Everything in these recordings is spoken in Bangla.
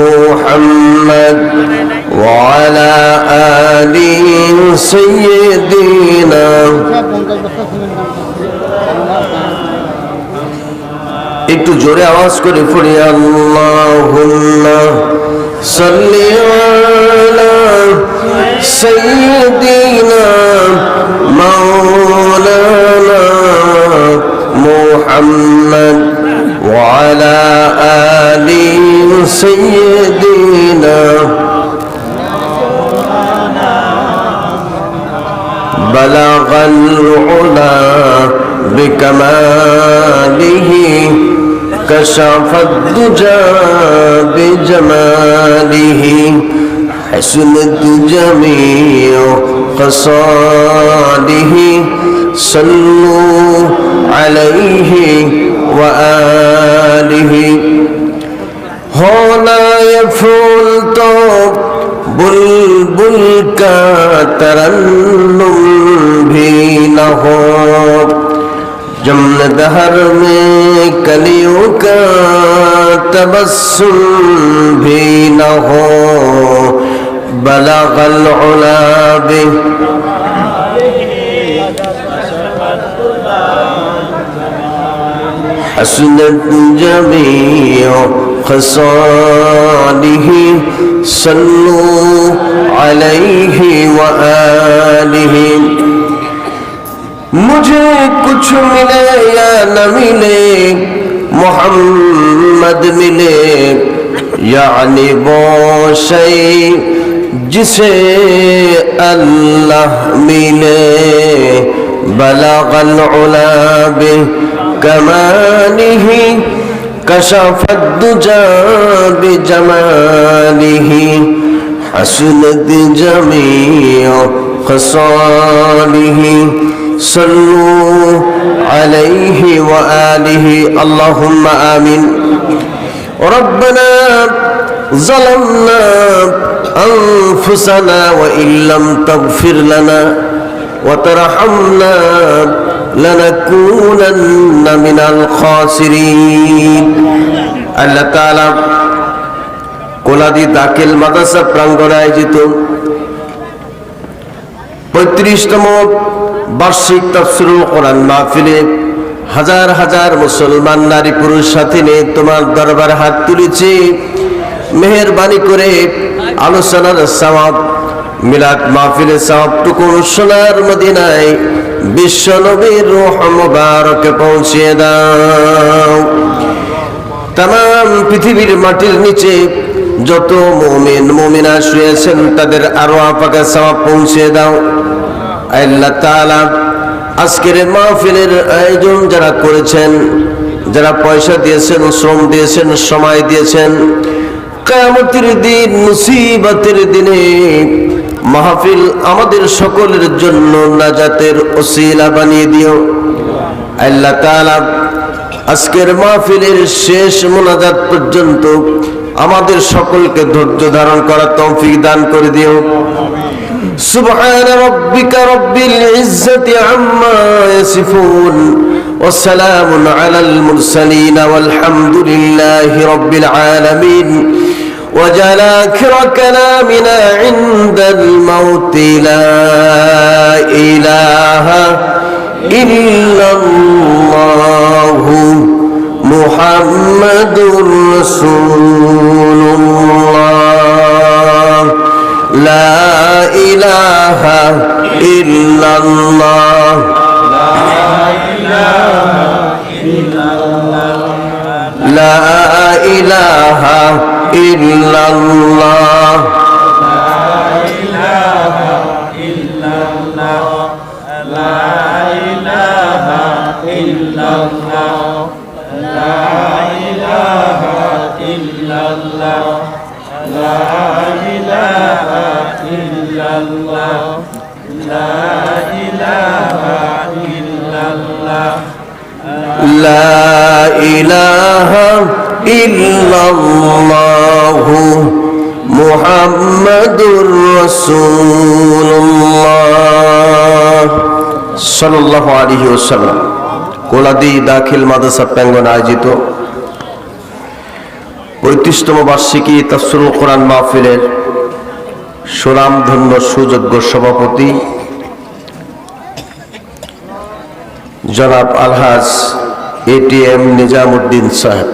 محمد وعلى آل سيدنا একটু জোরে আওয়াজ করে পড়ি আল্লাহুম্মা সাল্লি আলা সাইয়্যিদিনা মাওলানা মুহাম্মদ وعلى آل سيدنا بلغ العلا بكماله كشف الدجى بجماله حسنت جميع خصاله صلوا عليه وآله ہونا یہ پھول تو بلبل کا ترنم بھی نہ ہو جمن دہر میں کلیوں کا تبسم بھی نہ ہو بلغ العلا به حسنت جميع خصاله صلوا عليه وآله مجھے کچھ ملے یا نہ ملے محمد ملے یعنی وہ شئی جسے اللہ ملے بلغ العلا به كماله كشف الدجى بجماله حسنت جميع خصاله صلوا عليه وآله اللهم آمين ربنا ظلمنا أنفسنا وإن لم تغفر لنا وترحمنا لنكونن من الخاسرين আল্লাহ তাআলা কোলাদি দাখিল মাদ্রাসা প্রাঙ্গণে আয়োজিত পঁয়ত্রিশতম বার্ষিক তাফসিরুল কোরআন মাহফিলে হাজার হাজার মুসলমান নারী পুরুষ সাথে নিয়ে তোমার দরবার হাত তুলেছি মেহরবানি করে আলোচনার সওয়াব মিলাদ মাহফিলের সওয়াবটুকু সোনার মদিনায় বিশ্ব নবীর রূহ মুবারকে পৌঁছিয়ে দাও। তাম পৃথিবীর মাটির নিচে যত মুমিন, মুমিনা শুয়েছেন, তাদের আরও আপাকে সওয়াব পৌঁছে দাও। আল্লাহ তাআলা আজকের মাহফিলের আয়োজন যারা করেছেন, যারা পয়সা দিয়েছেন, শ্রম দিয়েছেন, সময় দিয়েছেন, কিয়ামতের দিন, মুসিবতের দিনে মাহফিল আমাদের সকলের জন্য নাজাতের ওসিলা বানিয়ে দিও আল্লাহ তাআলা আজকের মাহফিলের শেষ মোনাজাত পর্যন্ত আমাদের সকলকে ধৈর্য ধারণ করার তৌফিক দান করে দিও سبحان ربك رب العزة عما يصفون وسلام على المرسلين والحمد لله رب العالمين وجعل كلامنا عند الموت لا إله إلا الله محمد رسول الله. لا إله إلا الله. لا إله إلا الله. لا إله إلا الله. সাল্লাহ আলহি ওসাল্লাম কোলাদি দাখিল মাদ্রাসা প্যাঙ্গন আয়োজিত পঁয়ত্রিশতম বার্ষিকী তাফসুল কোরআন মাহফিলের সুনামধন্য সুযোগ্য সভাপতি জনাব আলহাজ এটিএম নিজামুদ্দিন সাহেব।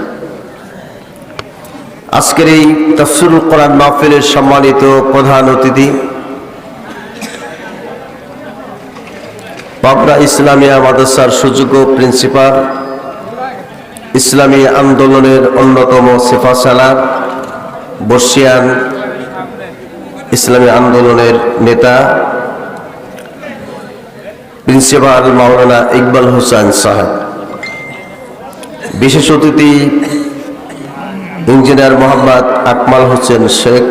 আজকের এই তফসুল কোরআন মাহফিলের সম্মানিত প্রধান অতিথি পাবনা ইসলামিয়া মাদ্রাসার সুযোগ্য প্রিন্সিপাল, ইসলামী আন্দোলনের অন্যতম সেফাসালার, বর্ষিয়ান ইসলামী আন্দোলনের নেতা, প্রিন্সিপাল মাওলানা ইকবাল হোসেন সাহেব। বিশেষ অতিথি ইঞ্জিনিয়ার মোহাম্মদ আকমাল হোসেন শেখ।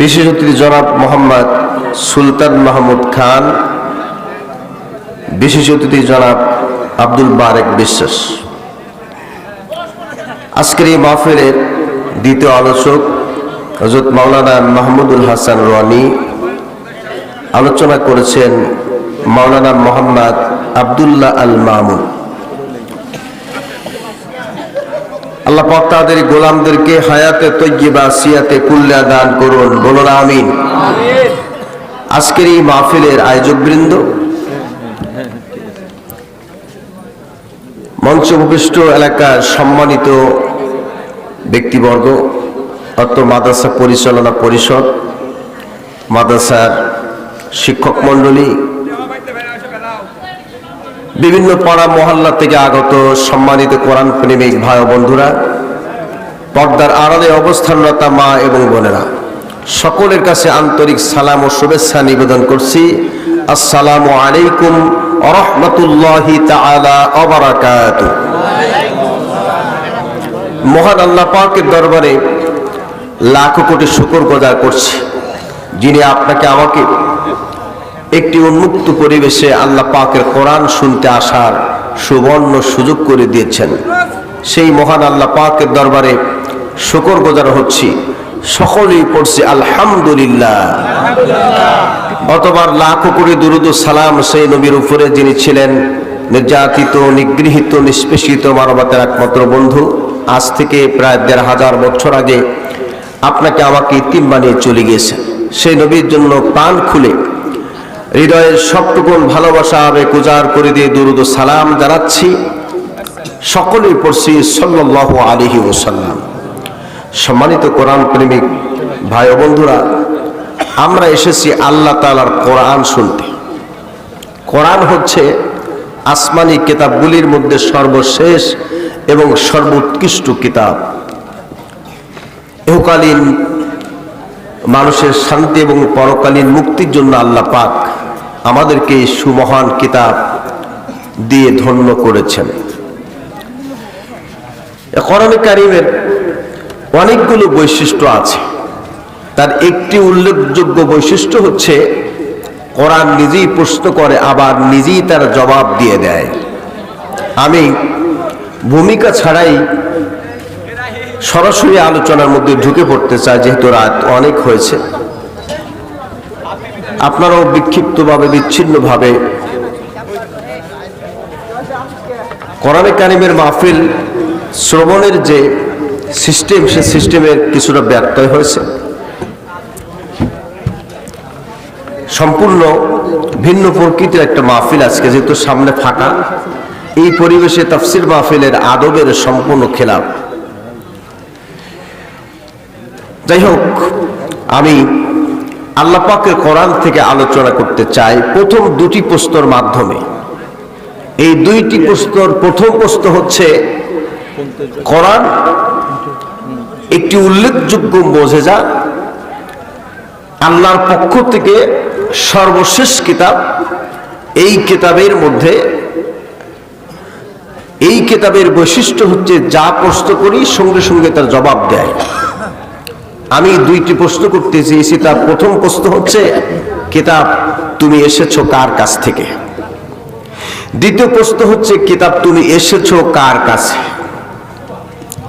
বিশেষ অতিথি জনাব মোহাম্মদ সুলতান মাহমুদ খান, বিশেষ অতিথি জনাব আব্দুল বারেক বিশ্বাস। আজকের এই মাহফিলের দ্বিতীয় আলোচক হজরত মাওলানা মাহমুদুল হাসান রনি আলোচনা করেছেন মাওলানা মোহাম্মদ আবদুল্লাহ আল মামুন। আল্লাহ পাক তাদের গোলামদেরকে হায়াতে তৈয়বা, সিয়াতে কুল্লা দান করুন, বলুন আমিন। আজকের এই মাহফিলের আয়োজক বৃন্দ মঞ্চ উপবিষ্ট এলাকার সম্মানিত ব্যক্তিবর্গ অত্র মাদ্রাসা পরিচালনা পরিষদ, মাদ্রাসার শিক্ষক মণ্ডলী, বিভিন্ন পাড়া মহল্লা থেকে আগত সম্মানিত কোরআন প্রেমিক ভাই বন্ধুরা, পর্দার আড়ালে অবস্থানরতা মা এবং বোনেরা। সকলের কাছে আন্তরিক সালাম ও শুভেচ্ছা নিবেদন করছি। আসসালামু আলাইকুম রহমতুল্লাহি তাআলা অবরাকাত মহান আল্লাহ পাকের দরবারে লাখো কোটি শুকর গজার করছি, যিনি আপনাকে আমাকে একটি উন্মুক্ত পরিবেশে আল্লাহ পাকের কোরআন শুনতে আসার সুবর্ণ সুযোগ করে দিয়েছেন। সেই মহান আল্লাহ পাকের দরবারে শুকর গোজার হচ্ছি। সকলেই পড়ছি, আলহামদুলিল্লাহ। অতবার লাখো কোটি দুরুদ সালাম সেই নবীর উপরে যিনি ছিলেন, নির্যাতিত, নিগৃহীত, নিষ্পেষিত, মানবতার একমাত্র বন্ধু। আজ থেকে প্রায় দেড় হাজার বছর আগে আপনাকে আমাকে ইতিম বানিয়ে চলে গিয়েছেন সেই নবীর জন্য প্রাণ খুলে হৃদয়ের সবটুকুন ভালোবাসা আবেগ উজাড় করে দিয়ে দুরুদ সালাম জানাচ্ছি। সকলেই পড়ছি সাল্লাল্লাহু আলাইহি ওয়াসাল্লাম। সম্মানিত কোরআন প্রেমিক ভাই বন্ধুরা, আমরা এসেছি আল্লাহ তালার কোরআন শুনতে। কোরআন হচ্ছে আসমানি কিতাবগুলির মধ্যে সর্বশেষ এবং সর্বোৎকৃষ্ট কিতাব। ইহকালীন মানুষের শান্তি এবং পরকালীন মুক্তির জন্য আল্লাহ পাক আমাদেরকে এই সুমহান কিতাব দিয়ে ধন্য করেছেন। কারিমের অনেকগুলো বৈশিষ্ট্য আছে। তার একটি উল্লেখযোগ্য বৈশিষ্ট্য হচ্ছে, কোরআন নিজেই প্রশ্ন করে, আবার নিজেই তার জবাব দিয়ে দেয়। আমি ভূমিকা ছাড়াই সরাসরি আলোচনার মধ্যে ঢুকে পড়তে চাই, যেহেতু রাত অনেক হয়েছে। আপনারাও বিক্ষিপ্তভাবে, বিচ্ছিন্নভাবে কোরআনে কারিমের মাহফিল শ্রবণের যে সিস্টেম, সে সিস্টেমের কিছুটা ব্যত্যয় হয়েছে। সম্পূর্ণ ভিন্ন প্রকৃতির একটা মাহফিল আজকে, যেহেতু সামনে ফাঁকা, এই পরিবেশে তাফসির মাহফিলের আদবের সম্পূর্ণ খেলাফ যাই হোক, আমি আল্লাহ পাকের কোরআন থেকে আলোচনা করতে চাই প্রথম দুটি প্রস্তর মাধ্যমে। এই দুইটি প্রস্তর, প্রথম প্রশ্ন হচ্ছে কোরআন একটি উল্লেখযোগ্য বোঝেজা আল্লাহর পক্ষ থেকে সর্বশেষ কিতাব, এই কিতাবের মধ্যে, এই কিতাবের বৈশিষ্ট্য হচ্ছে যা প্রশ্ন করি, সঙ্গে সঙ্গে তার জবাব দেয়। আমি দুইটি প্রশ্ন করতে চেয়েছি তার প্রথম প্রশ্ন হচ্ছে, কিতাব তুমি এসেছ কার কাছ থেকে? দ্বিতীয় প্রশ্ন হচ্ছে, কিতাব তুমি এসেছ কার কাছে?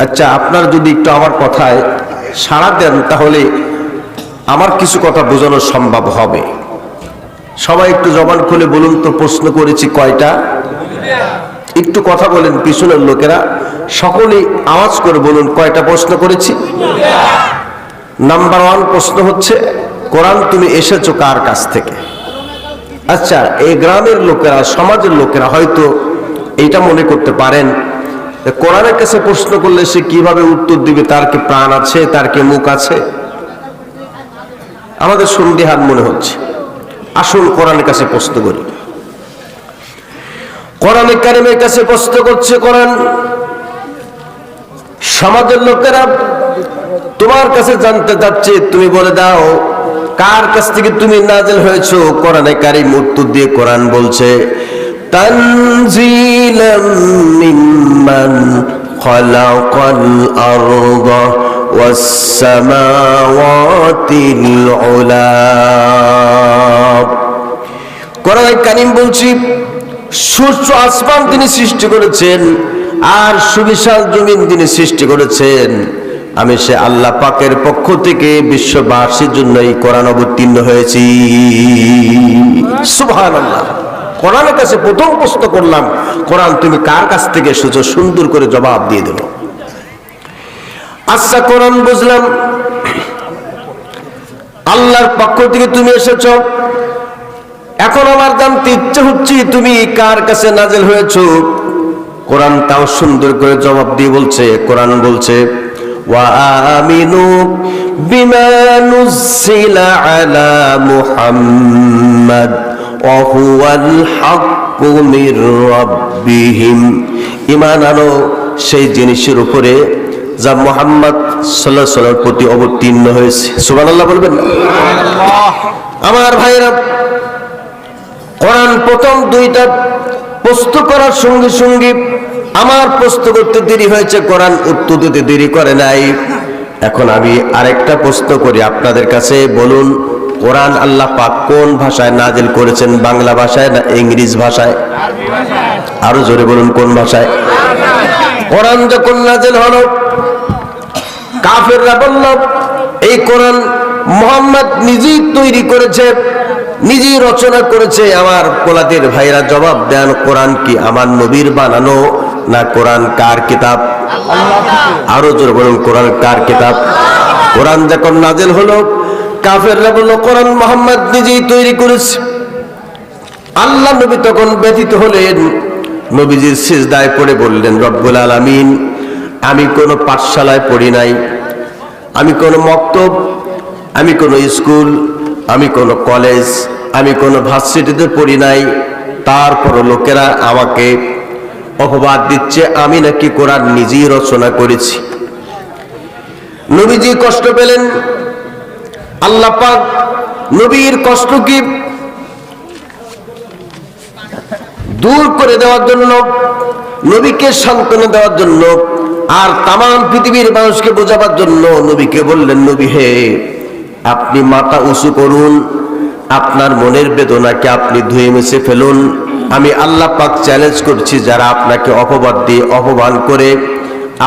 আচ্ছা আপনার যদি একটু আমার কথায় সাড়া দেন, তাহলে আমার কিছু কথা বোঝানো সম্ভব হবে। সবাই একটু জবান খুলে বলুন তো, প্রশ্ন করেছি কয়টা? একটু কথা বলেন পিছনের লোকেরা। সকলেই আওয়াজ করে বলুন, কয়টা প্রশ্ন করেছি? নাম্বার ওয়ান প্রশ্ন হচ্ছে, কোরআন তুমি এসেছ কার কাছ থেকে? আচ্ছা এই গ্রামের লোকেরা, সমাজের লোকেরা হয়তো এইটা মনে করতে পারেন কোরআনের কাছে প্রশ্ন করলে সে কীভাবে উত্তর দিবে? তার কি প্রাণ আছে? তার কি মুখ আছে? আমাদের সন্দেহান মনে হচ্ছে। আসল কোরআনের কাছে প্রশ্ন করি। কোরআনে কারিমের কাছে প্রশ্ন করছে, কোরআন, সমাজের লোকেরা তোমার কাছে জানতে চাচ্ছে, তুমি বলে দাও, কার কাছ থেকে তুমি নাজেল হয়েছো? কোরআনে কারিম উত্তর দিয়ে কোরআন বলছে মিম্মান খালাকাল আরদা ওয়াস সামাওয়াতিল উলা। কোরআনে কারিম বলছি, সূর্য, আসমান তিনি সৃষ্টি করেছেন আর সুবিশাল জমিন তিনি সৃষ্টি করেছেন। আমি সে আল্লাহ পাকের পক্ষ থেকে বিশ্ববাসীর জন্য এই কোরআন অবতীর্ণ হয়েছি। সুবহান আল্লাহ কোরআনের কাছে প্রথম প্রশ্ন করলাম, কোরআন তুমি কার কাছ থেকে এসেছ? সুন্দর করে জবাব দিয়ে দেব। আচ্ছা কোরআন বুঝলাম। আল্লাহর পক্ষ থেকে তুমি এসেছ। এখন আমার জানতে ইচ্ছে হচ্ছে তুমি কার কাছে নাজেল হয়েছ? কোরআন তাও সুন্দর করে জবাব দিয়ে বলছে, কোরআন বলছে ওয়ামিনু বিমা নুসিলা আলা মুহাম্মদ। وهو الحق من ربهم ইমান আনো সেই জিনিসের উপরে যা মোহাম্মদ সাল্লাহ সাল্লামের প্রতি অবতীর্ণ হয়েছে সুবহানাল্লাহ বলবেন না? আমার ভাইরা কোরআন প্রথম দুইটা প্রশ্ন করার সঙ্গে সঙ্গে আমার প্রশ্ন করতে দেরি হয়েছে কোরআন উত্তর দিতে দেরি করে নাই এখন আমি আরেকটা প্রশ্ন করি আপনাদের কাছে বলুন কোরআন আল্লাহ পাক কোন ভাষায় নাজিল করেছেন? বাংলা ভাষায় না ইংরেজ ভাষায়? আরও জোরে বলুন, কোন ভাষায়? কোরআন যখন নাজিল হলো, কাফেররা বলল, এই কোরআন মোহাম্মদ নিজেই তৈরি করেছে, নিজেই রচনা করেছে। আমার কোলাদের ভাইরা জবাব দেন, কোরআন কি আমার নবীর বানানো না কোরআন কার কিতাব? আরও জোর বলুন, কোরআন কার কিতাব? কোরআন যখন নাজেল হলো কাফেররা বলল, কোরআন মোহাম্মদ নিজেই তৈরি করেছে। আল্লাহ নবী তখন ব্যথিত হলেন। নবীজির সিজদায় পড়ে বললেন, রব্বুল আলামিন, আমি কোনো পাঠশালায় পড়ি নাই। আমি কোনো মক্তব, আমি কোনো স্কুল, আমি কোনো কলেজ, আমি কোনো ভার্সিটিতে পড়ি নাই। তারপর লোকেরা আমাকে অপবাদ দিচ্ছে, আমি নাকি কোরআন নিজেই রচনা করেছি। নবীজি কষ্ট পেলেন। আল্লাহ পাক নবীর কষ্ট কি দূর করে দেওয়ার জন্য, নবীকে সান্ত্বনা দেওয়ার জন্য আর তাম পৃথিবীর মানুষকে বোঝাবার জন্য নবীকে বললেন, নবী হে, আপনি মাথা উঁচু করুন, আপনার মনের বেদনাকে আপনি ধুয়ে মুছে ফেলুন। আমি আল্লাহ পাক চ্যালেঞ্জ করছি যারা আপনাকে অপবাদ দিয়ে অপমান করে,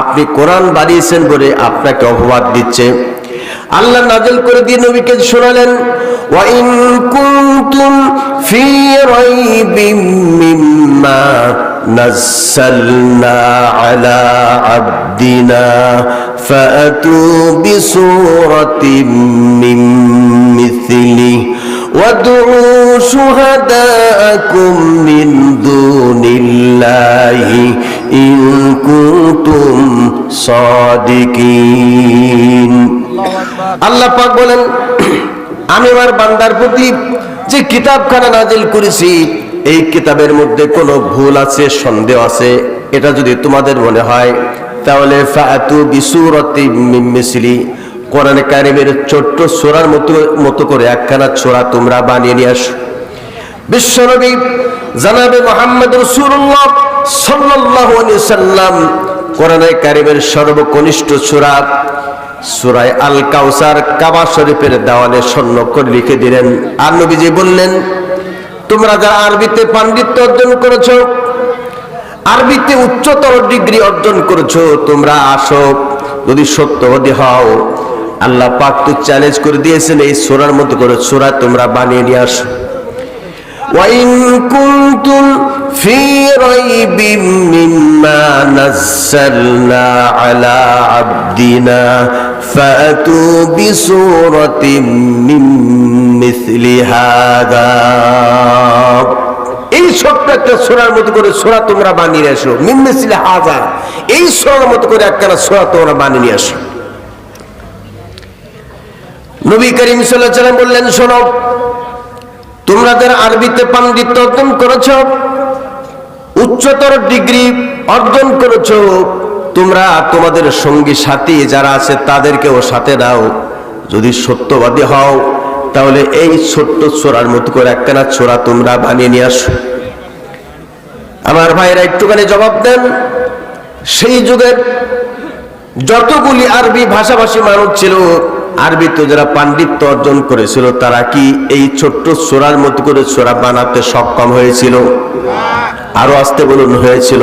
আপনি কোরআন বাড়িয়েছেন বলে আপনাকে অপবাদ দিচ্ছে। আল্লাহ নাজল করে দিয়ে নবীকে শোনালেন ওয়াইন কুনতুম ফি রাইবিম মিম্মা নাযালনা আলা আবদিনা ফাতু বিসূরাতিম মিন মিথলি وادعوا شهداءكم من دون الله إن كنتم صادقين আল্লাহ পাক বলেন, আমি আমার বান্দার প্রতি যে কিতাবখানা নাজিল করেছি, এই কিতাবের মধ্যে কোনো ভুল আছে, সন্দেহ আছে? এটা যদি তোমাদের মনে হয়, তাহলে ফাতু বিসুরতি মিসলি। কোরআনে কারিমের ছোট্ট সোরার মতো মতো করে একখানা ছোরা তোমরা বানিয়ে নিয়ে আসো। বিশ্বনবী জানাবে মোহাম্মদ রসুল্লাহ আলাইহি সাল্লাম কোরআনে কারিমের সর্বকনিষ্ঠ সূরা। সূরা আল কাউসার কাবা শরীফের দেওয়ালে স্বর্ণ করে লিখে দিলেন আর নবীজি বললেন তোমরা যারা আরবিতে পাণ্ডিত্য অর্জন করেছো আরবিতে উচ্চতর ডিগ্রি অর্জন করেছো তোমরা আসো যদি সত্যবাদী হও আল্লাহ পাক তো চ্যালেঞ্জ করে দিয়েছেন এই সোরার মতো করে সোরা তোমরা বানিয়ে নিয়ে আসো وإن كنتم في ريب مما نزلنا على عبدنا فأتوا بسورة من مثل هذا এই ছোট্ট একটা সোরার মতো করে সোরা তোমরা বানিয়ে নিয়ে আসো মিম্মিসিলে হাজার এই সোরার মতো করে একটা সোরা তোমরা বানিয়ে নিয়ে আসো নবী করিম সাল্লাল্লাহু আলাইহি সাল্লাম বললেন শোনো তোমরা যারা আরবিতে পাণ্ডিত্য অর্জন করেছ উচ্চতর ডিগ্রি অর্জন করেছ তোমরা তোমাদের সঙ্গী সাথী যারা আছে তাদেরকেও সাথে দাও। যদি সত্যবাদী হও, তাহলে এই ছোট্ট ছোড়ার মতো করে একখানা ছোড়া তোমরা বানিয়ে নিয়ে আসো। আমার ভাইরা একটুখানি জবাব দেন। সেই যুগের যতগুলি আরবি ভাষাভাষী মানুষ ছিল আরবিতে যারা পাণ্ডিত্য অর্জন করেছিল, তারা কি এই ছোট্ট সোরার মতো করে সোরা বানাতে সক্ষম হয়েছিল? আরও আসতে বলুন, হয়েছিল।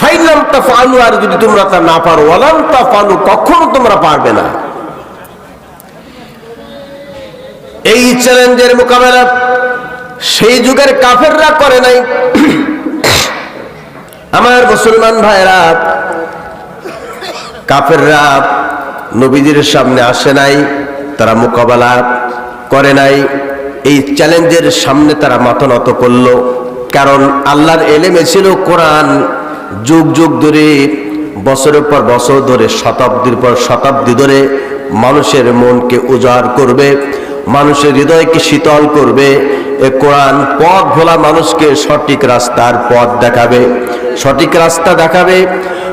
ফাইলাম তাফালু আর যদি তোমরা তা না পারো ওয়ালাম তাফালু কখনো তোমরা পারবে না। এই চ্যালেঞ্জের মোকাবেলা সেই যুগের কাফেররা করে নাই। আমার মুসলমান ভাইরা কাফেররা নবীজির সামনে আসে নাই, তারা মোকাবেলা করে নাই। এই চ্যালেঞ্জের সামনে তারা মাথা নত করল, কারণ আল্লাহর এলেমে ছিল কোরআন। যুগ যুগ ধরে, বছরের পর বছর ধরে, শতাব্দীর পর শতাব্দী ধরে মানুষের মনকে উজাড় করবে, মানুষের হৃদয়কে শীতল করবে, এ কোরআন পথ ভোলা মানুষকে সঠিক রাস্তার পথ দেখাবে, সঠিক রাস্তা দেখাবে,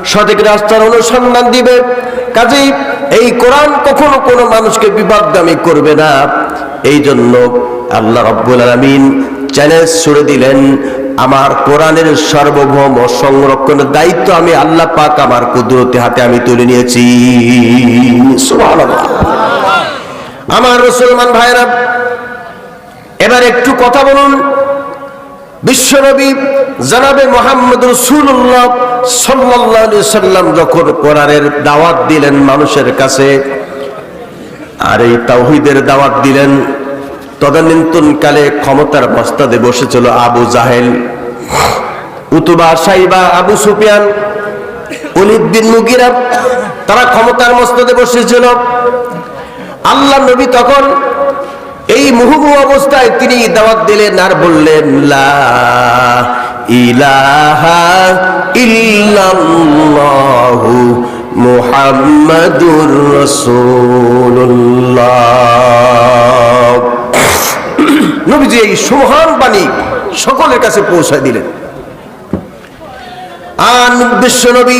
সঠিক রাস্তার অনুসন্ধান দিবে। কাজেই এই কোরআন কখনো কোনো মানুষকে বিপদগামী করবে না। এই জন্য আল্লাহ রব্বুল আলমিন চ্যালেঞ্জ ছুড়ে দিলেন, আমার কোরআনের সার্বভৌম সংরক্ষণের দায়িত্ব আমি আল্লাহ পাক আমার কুদরতি হাতে আমি তুলে নিয়েছি। আমার মুসলমান ভাইরা এবার একটু কথা বলুন। বিশ্বনবী জানাবে মোহাম্মদ রসুল্লাহ সাল্লাহ সাল্লাম যখন কোরআনের দাওয়াত দিলেন মানুষের কাছে, আর এই তাওহিদের দাওয়াত দিলেন তদানীন্তনকালে ক্ষমতার বস্তাদে বসেছিল আবু জাহেল, উতুবা সাইবা আবু সুফিয়ান অলিদ বিন মুগিরা। তারা ক্ষমতার মস্তদে বসেছিল। আল্লাহ নবী তখন এই মুহুবু অবস্থায় তিনি দাওয়াত দিলেন আর বললেন, লা ইলাহা ইল্লাল্লাহু মুহাম্মাদুর রাসূলুল্লাহ। নবীজি এই সুমহান বাণী সকলের কাছে পৌঁছায় দিলেন। আর বিশ্ব নবী,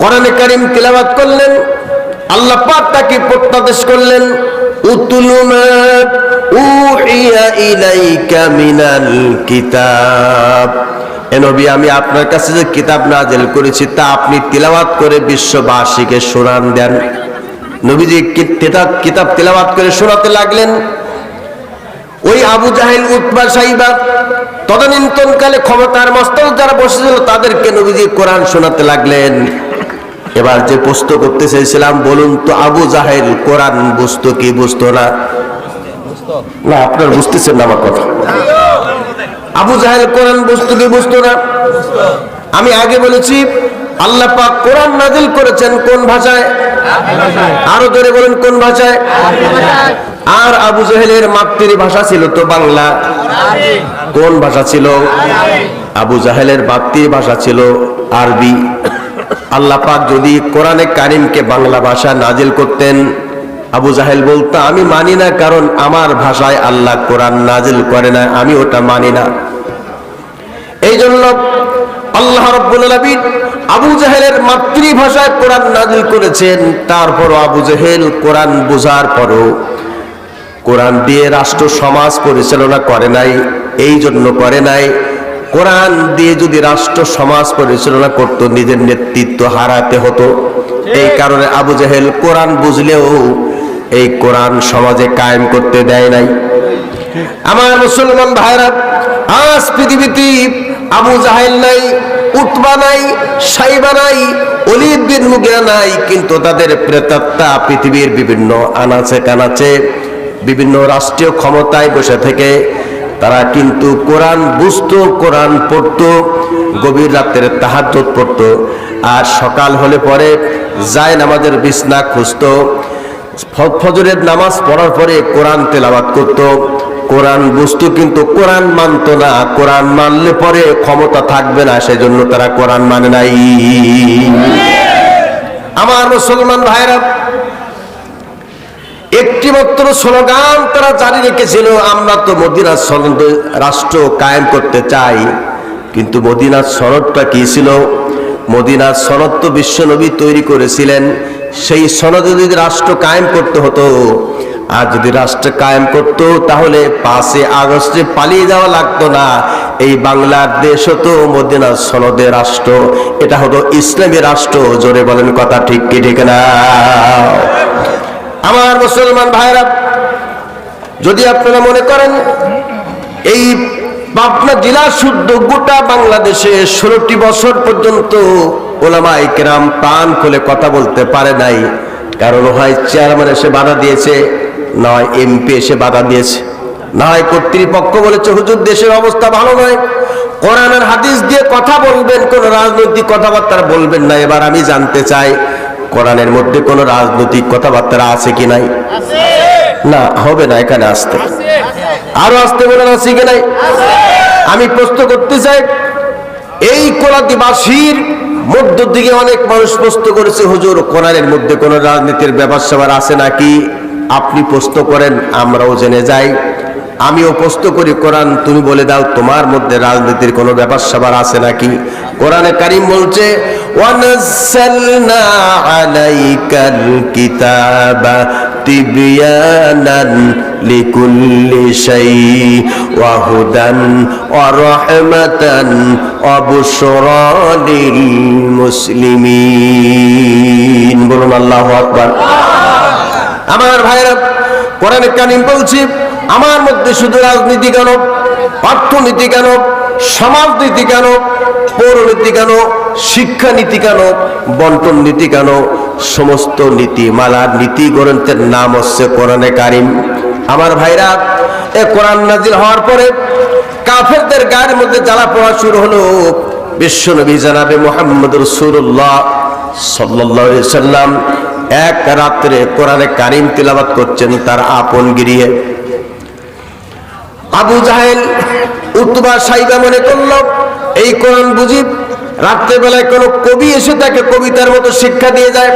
কোরআনে কারিম তিলাবাত করলেন, আল্লাহ পাক তাকে প্রত্যাদেশ করলেন আমি আপনার কাছে যে কিতাব নাযিল করেছি, তা আপনি তিলাওয়াত করে বিশ্ববাসীকে শোনান দেন। নবীজি কিতাব তিলাওয়াত করে শোনাতে লাগলেন ওই আবু জাহেল উৎপা সাহিবা তদানীন্তনকালে ক্ষমতার মস্তক যারা বসেছিল তাদেরকে নবীজি কোরআন শোনাতে লাগলেন। এবার যে প্রশ্ন করতে চাইছিলাম, বলুন তো আবু জাহেল কোরআন বুঝতো কি বুঝতো না? না, আপনার বুঝতেছেন না আমার কথা। আবু জাহেল কোরআন বুঝতো কি বুঝতো না? আমি আগে বলেছি, আল্লাহ পাক কোরআন নাজিল করেছেন কোন ভাষায়? আরও ধরে বলেন কোন ভাষায়? আর আবু জাহেলের মাতৃভাষা ছিল তো বাংলা। কোন ভাষা ছিল? আবু জাহেলের মাতৃভাষা ছিল আরবি। আল্লাহ পাক যদি কোরআনে কারিমকে বাংলা ভাষা নাজিল করতেন, আবু জাহেল বলতো, আমি মানি না, কারণ আমার ভাষায় আল্লাহ কোরআন নাজিল করে না, আমি ওটা মানি না। এই জন্য আল্লাহ রব্বুল আলামিন আবু জাহেলের মাতৃভাষায় কোরআন নাজিল করেছেন, তারপরও আবু জাহেল কোরআন বোঝার পরও কোরআন দিয়ে রাষ্ট্র, সমাজ পরিচালনা করে নাই, এই জন্য করে নাই। কোরআন দিয়ে যদি রাষ্ট্র, সমাজ পরিচালনা করত, নিজের নেতৃত্ব হারাতে হতো। এই কারণে আবু জাহেল কোরআন বুঝলেও এই কোরআন সমাজে কায়েম করতে দেয় নাই। আমার মুসলমান ভাইরা, আজ পৃথিবীতে আবু জাহেল নাই, উতবা নাই, সাইবা নাই অলিদ বিন মুগিরা নাই, কিন্তু তাদের প্রেতাত্মা পৃথিবীর বিভিন্ন আনাচে কানাচে, বিভিন্ন রাষ্ট্রীয় ক্ষমতায় বসে থেকে তারা কিন্তু কোরআন বুঝতো, কোরআন পড়তো, গভীর রাতের তাহাজ্জুদ পড়তো, আর সকাল হলে পরে যায় নামাজের বিছনা খুঁজতো ফজরের নামাজ পড়ার পরে কোরআন তেলাওয়াত করত কোরআন বুঝতো কিন্তু কোরআন মানতো না। কোরআন মানলে পরে ক্ষমতা থাকবে না, সেজন্য তারা কোরআন মানে নাই। আমার মুসলমান ভাইরা একটি মাত্র স্লোগান তারা জারি রেখেছিল, আমরা তো মদিনার সনদ রাষ্ট্র কায়েম করতে চাই। কিন্তু মদিনার সনদটা কি ছিল? মদিনার সনদ তো বিশ্বনবী তৈরি করেছিলেন। সেই সনদে যদি রাষ্ট্র কায়েম করতে হতো আর যদি রাষ্ট্র কায়েম করতো, তাহলে পাঁচে আগস্টে পালিয়ে যাওয়া লাগতো না। এই বাংলার দেশ হতো মদিনার সনদে রাষ্ট্র। এটা হতো ইসলামী রাষ্ট্র। জোরে বলেন কথা ঠিক কি ঠিক না? আমার মুসলমান ভাইরা, যদি আপনারা মনে করেন, এই পাবনা জেলা শুদ্ধ গোটা বাংলাদেশে ষোলোটি বছর পর্যন্ত ওলামা কেরাম প্রাণ খুলে কথা বলতে পারে নাই। কারণ হয় চেয়ারম্যান এসে বাধা দিয়েছে। নয় এমপি এসে বাধা দিয়েছে। না হয় কর্তৃপক্ষ বলেছে, হুজুর, দেশের অবস্থা ভালো নয়। কোরআনের হাদিস দিয়ে কথা বলবেন, কোন রাজনৈতিক কথাবার্তা বলবেন না। এবার আমি জানতে চাই, কোরআনের মধ্যে কোনো রাজনৈতিক কথাবার্তা আছে কি নাই? না, হবে না, এখানে আসতে। আরও আসতে বলেন, আছে কি নাই? আমি প্রশ্ন করতে চাই, এই কোলাদিবাসীর মধ্য দিকে অনেক মানুষ প্রশ্ন করেছে, হুজুর, কোরআনের মধ্যে কোনো রাজনীতির স্যাপার আছে নাকি? আপনি প্রশ্ন করেন, আমরাও জেনে যাই। আমিও প্রশ্ন করি, কোরআন তুমি বলে দাও, তোমার মধ্যে রাজনীতির কোনো ব্যাপার স্যাপার আছে নাকি? কোরআনে কারিম বলছে মুসলিমিন। বলুন, আল্লাহু আকবার। আমার ভাইরা কোরআনে কারিম বলছি, আমার মধ্যে শুধু রাজনীতি কেন অর্থনীতি কেন সমাজনীতি কেন পৌরনীতি কেন শিক্ষানীতি কেন, বন্টন নীতি কেন, সমস্ত নীতিমালার নীতি গ্রন্থের নাম হচ্ছে কোরআনে কারিম। আমার ভাইরা, এ কোরআন নাজিল হওয়ার পরে কাফেরদের গায়ের মধ্যে জ্বালা পড়া শুরু হলো। বিশ্ব নবী জানাবে মোহাম্মদ রসুল্লাহ সাল্লাল্লাহু সাল্লাম এক রাত্রে কোরআনে কারিম তিলাবাত করছেন তার আপন গিরিয়ে। আবু জাহেল উতবা সাইবা মনে করল, এই কোরআন বুঝি রাত্রেবেলায় কোন কবি এসে তাকে কবিতার মতো শিক্ষা দিয়ে যায়?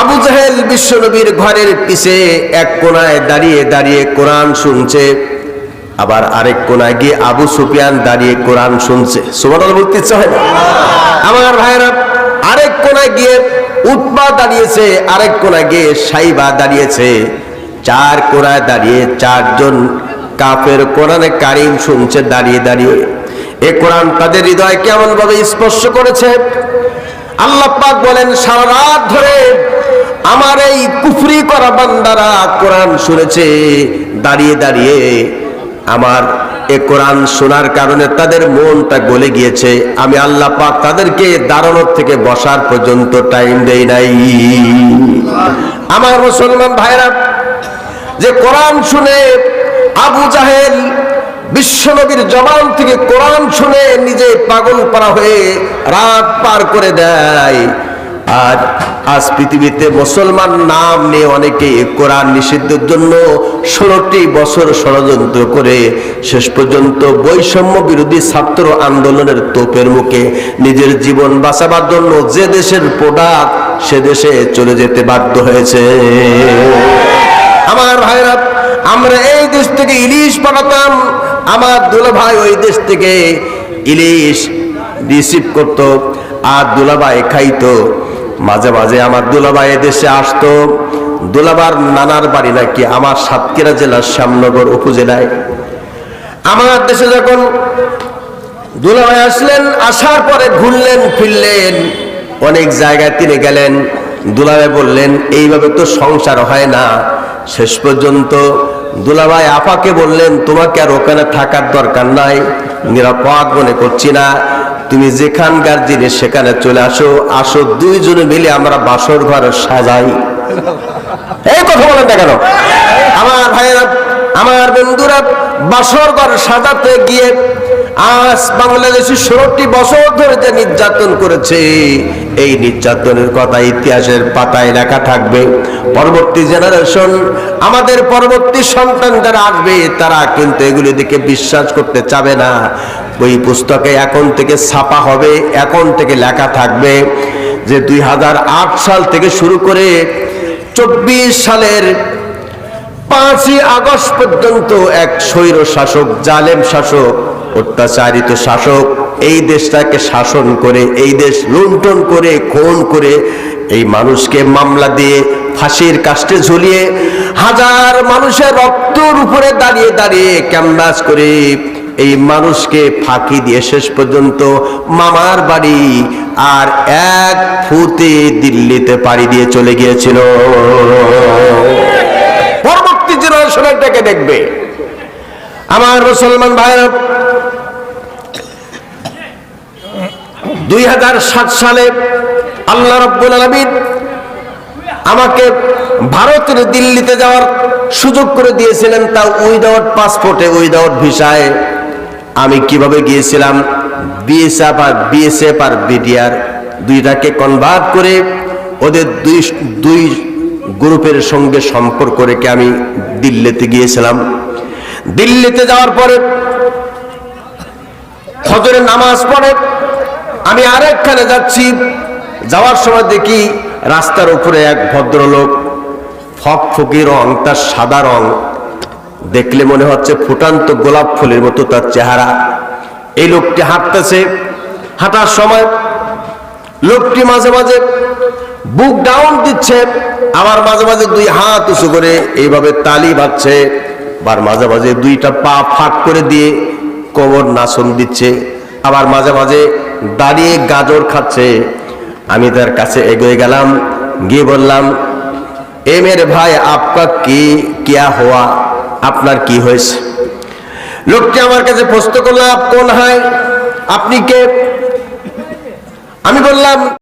আবু জাহেল বিশ্বনবীর ঘরের পিছে এক কোনায় দাঁড়িয়ে দাঁড়িয়ে কোরআন শুনছে। আবার আরেক কোনায় গিয়ে আবু সুফিয়ান দাঁড়িয়ে কোরআন শুনছে। সুবহানাল বলতে ইচ্ছা আমার ভাইরা আরেক কোনায় গিয়ে উৎপা দাঁড়িয়েছে, আরেক কোনায় গিয়ে সাইবা দাঁড়িয়েছে। চার কোনায় দাঁড়িয়ে চারজন কাপের কোরআনে কারিম শুনছে, দাঁড়িয়ে দাঁড়িয়ে। এ কোরআন তাদের হৃদয় কেমন ভাবে স্পর্শ করেছে? আল্লাহ পাক বলেন, সারা রাত ধরে আমার এই কুফরি করা বান্দারা কোরআন শুনেছে, দাঁড়িয়ে দাঁড়িয়ে আমার এ কোরআন শোনার কারণে তাদের মনটা গলে গিয়েছে। আমি আল্লাহ পাক তাদেরকে দাঁড়ানোর থেকে বসার পর্যন্ত টাইম দেই নাই। আমার মুসলমান ভাইরা, যে কোরআন শুনে আবু জাহেল বিশ্বনবীর জবান থেকে কোরআন শুনে নিজে পাগল পারা হয়ে রাত পার করে দেয়। আর আজ পৃথিবীতে মুসলমান নাম নিয়ে অনেকে কোরআন নিষিদ্ধের জন্য ষোলোটি বছর ষড়যন্ত্র করে, শেষ পর্যন্ত বৈষম্য বিরোধী ছাত্র আন্দোলনের তোপের মুখে নিজের জীবন বাঁচাবার জন্য যে দেশের প্রোডাক্ট সে দেশে চলে যেতে বাধ্য হয়েছে। আমার ভাইরা আমরা এই দেশ থেকে ইলিশ পাঠাতাম আমার দুলা ভাই ওই দেশ থেকে ইলিশ রিসিভ করত আর দুলাভাই খাইতো। মাঝে মাঝে আমার দুলাভাই দেশে আসতো। দুলাবার নানার বাড়ি নাকি আমার সাতক্ষীরা জেলার শ্যামনগর উপজেলায়। আমার দেশে যখন দুলাভাই আসলেন, আসার পরে ঘুরলেন, ফিরলেন, অনেক জায়গায় তিনি গেলেন। দুলাভাই বললেন, এইভাবে তো সংসার হয় না। শেষ পর্যন্ত দুলাভাই আপাকে বললেন, তোমাকে আর ওখানে থাকার দরকার নাই। নিরাপদ মনে করছি না। তুমি যেখানকার জিনিস সেখানে চলে আসো। আসো, দুইজনে মিলে আমরা বাসর ঘরে সাজাই। এই কথা বলেন না কেন? আমার ভাইয়েরা, আমার বন্ধুরা বাসর ঘর সাজাতে গিয়ে আজ বাংলাদেশে ষোলোটি বছর ধরে যে নির্যাতন করেছে, এই নির্যাতনের কথা ইতিহাসের পাতায় লেখা থাকবে। পরবর্তী জেনারেশন আমাদের পরবর্তী সন্তান যারা আসবে, তারা কিন্তু এগুলি দিকে বিশ্বাস করতে চাবে না। ওই পুস্তকে এখন থেকে ছাপা হবে, এখন থেকে লেখা থাকবে যে দুই হাজার আট সাল থেকে শুরু করে চব্বিশ সালের পাঁচই আগস্ট পর্যন্ত এক স্বৈর শাসক জালেম শাসক অত্যাচারিত শাসক, এই দেশটাকে শাসন করে, এই দেশ লুণ্ঠন করে, খুন করে, এই মানুষকে মামলা দিয়ে ফাঁসির কাস্টে ঝুলিয়ে হাজার মানুষের রক্তর উপরে দাঁড়িয়ে দাঁড়িয়ে ক্যানভাস করে এই মানুষকে ফাঁকি দিয়ে শেষ পর্যন্ত মামার বাড়ি আর এক ফুতে দিল্লিতে পাড়ি দিয়ে চলে গিয়েছিল। পরবর্তী জেনারেশন এটাকে দেখবে। আমার মুসলমান ভাইরা দুই হাজার সাত সালে আল্লাহ রব্বুল আলমিন আমাকে ভারতের দিল্লিতে যাওয়ার সুযোগ করে দিয়েছিলেন তা উইদাউট পাসপোর্টে, উইদাউট ভিসায়। আমি কীভাবে গিয়েছিলাম? বিএসএফ আর বিএসএফ আর বিডিআর দুইটাকে কনভার্ট করে ওদের দুই দুই গ্রুপের সঙ্গে সম্পর্ক রেখে আমি দিল্লিতে গিয়েছিলাম। দিল্লিতে যাওয়ার পরে ফজরের নামাজ পড়ে আমি আরেকখানে যাচ্ছি। যাওয়ার সময় দেখি রাস্তার উপরে এক ভদ্রলোক ফকফকি রং, তার সাদা রং। দেখলে মনে হচ্ছে ফুটান্ত গোলাপ ফুলের মতো তার চেহারা। এই লোকটি হাঁটতেছে। হাঁটার সময় লোকটি মাঝে মাঝে বুক ডাউন দিচ্ছে, আবার মাঝে মাঝে দুই হাত উঁচু করে এইভাবে তালি বাজছে আবার মাঝে মাঝে দুইটা পা ফাঁক করে দিয়ে কোমর নাচন দিচ্ছে, আবার মাঝে মাঝে দাঁড়িয়ে গাজর খাচ্ছে। আমি তার কাছে এগিয়ে গেলাম, গিয়ে বললাম, এ মের ভাই, আপকা কি, কিয়া হওয়া? আপনার কি হয়েছে? লোকটি আমার কাছে প্রশ্ন করলাম কোন হয়? আপনি কে? আমি বললাম